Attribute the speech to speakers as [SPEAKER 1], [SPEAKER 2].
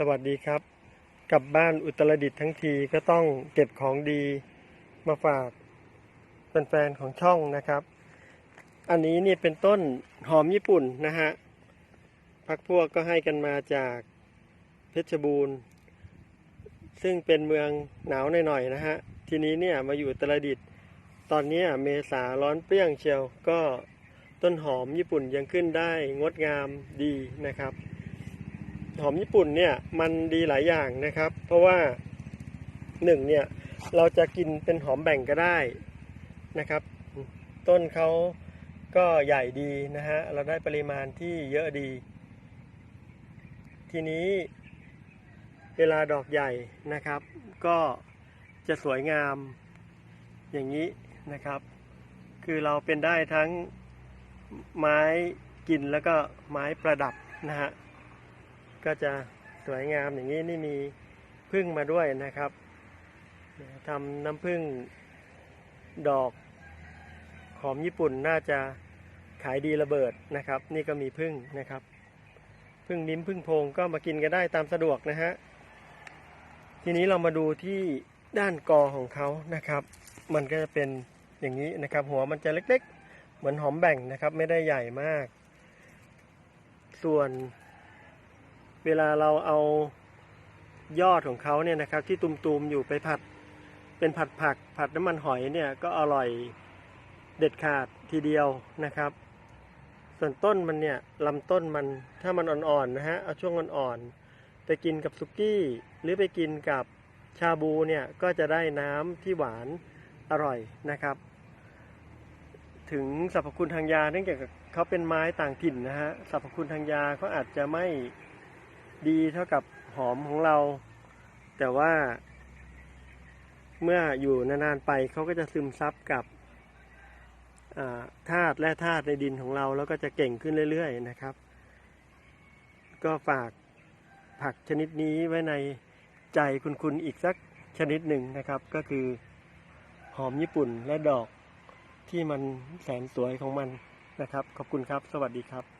[SPEAKER 1] สวัสดีครับ กลับบ้านอุตรดิตถ์ทั้งทีก็ต้องเก็บของดีมาฝากแฟนๆของช่องนะครับ อันนี้นี่เป็นต้นหอมญี่ปุ่นนะฮะพักพวกก็ให้กันมาจากเพชรบูรณ์ ซึ่งเป็นเมืองหนาวหน่อยๆนะฮะ ทีนี้เนี่ยมาอยู่อุตรดิตถ์ตอนนี้เมษาร้อนเปรี้ยงเชียวก็ต้นหอมญี่ปุ่นยังขึ้นได้งดงามดีนะครับ หอมญี่ปุ่นเนี่ยมันดีหลายอย่างนะครับ เพราะว่าหนึ่งเนี่ยเราจะกินเป็นหอมแบ่งก็ได้นะครับ ต้นเขาก็ใหญ่ดีนะฮะเราได้ปริมาณที่เยอะดี ทีนี้เวลาดอกใหญ่นะครับ ก็จะสวยงามอย่างนี้นะครับ คือเราเป็นได้ทั้งไม้กินแล้วก็ไม้ประดับนะฮะ ก็จะสวยงามอย่างนี้นี่มีพึ่งมาด้วยนะครับทำน้ำพึ่งดอกหอมญี่ปุ่นน่าจะขายดีระเบิดนะครับ นี่ก็มีพึ่งนะครับ พึ่งนิ้มพึ่งโพงก็มากินกันได้ตามสะดวกนะฮะทีนี้เรามาดูที่ด้านกอของเขานะครับ มันก็จะเป็นอย่างนี้นะครับ หัวมันจะเล็กๆ เหมือนหอมแบ่งนะครับ ไม่ได้ใหญ่มาก ส่วน เวลาเราเอายอดของเขาเนี่ยนะครับ ที่ตุมๆอยู่ไปผัด เป็นผัดผัก ผัดน้ำมันหอยเนี่ยก็อร่อยเด็ดขาดทีเดียวนะครับ ส่วนต้นมันเนี่ยลำต้นมันถ้ามันอ่อนๆนะฮะเอาช่วงอ่อนๆไปกินกับสุกี้ หรือไปกินกับชาบูเนี่ยก็จะได้น้ำที่หวานอร่อยนะครับ ถึงสรรพคุณทางยาเนื่องจากเขาเป็นไม้ต่างถิ่นนะฮะสรรพคุณทางยาเขาอาจจะไม่ ดีเท่ากับหอมของเรา แต่ว่า เมื่ออยู่นานๆไปเขาก็จะซึมซับกับธาตุและธาตุในดินของเรา แล้วก็จะเก่งขึ้นเรื่อยๆนะครับ ก็ฝากผักชนิดนี้ไว้ในใจคุณๆอีกสักชนิดหนึ่งนะครับ ก็คือหอมญี่ปุ่นและดอกที่มันแสนสวยของมันนะครับ ขอบคุณครับ สวัสดีครับ